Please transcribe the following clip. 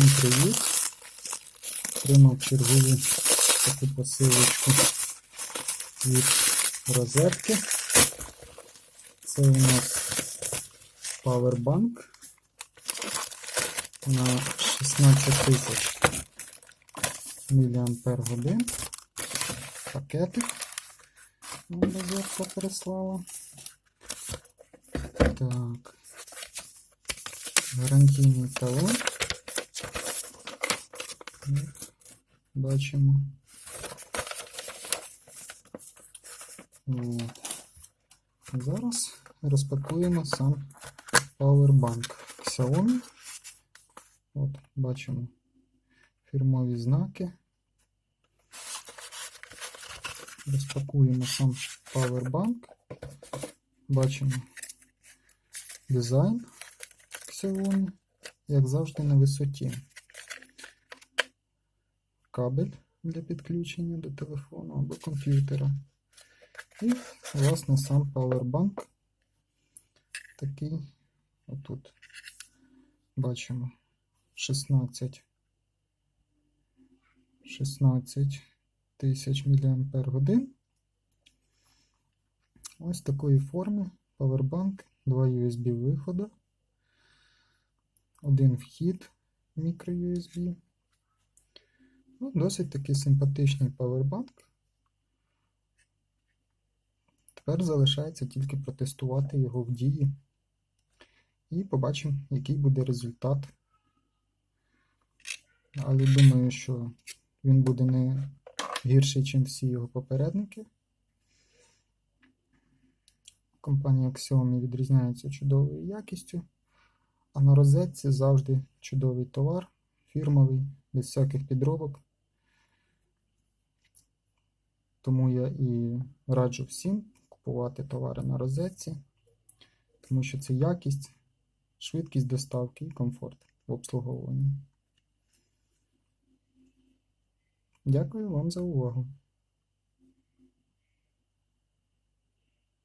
Всім привіт! Отримав чергову таку посилочку від розетки. Це у нас Powerbank на 16 тисяч мАч. Пакетик. Ну, Розетка прислала. Так. Гарантійний талон. Як Бачимо. От. Зараз розпакуємо сам Powerbank Xiaomi. От, бачимо фірмові знаки. Розпакуємо сам Powerbank. Бачимо дизайн Xiaomi, як завжди на висоті. Кабель для підключення до телефону або комп'ютера. І, власне, сам Powerbank. Такий отут. Бачимо 16 16 тисяч мАч. Ось такої форми Powerbank, два USB виходи, один вхід мікро-USB. Ну, досить такий симпатичний Powerbank. Тепер залишається тільки протестувати його в дії. І побачимо, який буде результат. Але думаю, що він буде не гірший, ніж всі його попередники. Компанія Xiaomi відрізняється чудовою якістю, а на розетці завжди чудовий товар, фірмовий, без всяких підробок. Тому я і раджу всім купувати товари на розетці, тому що це якість, швидкість доставки і комфорт в обслуговуванні. Дякую вам за увагу.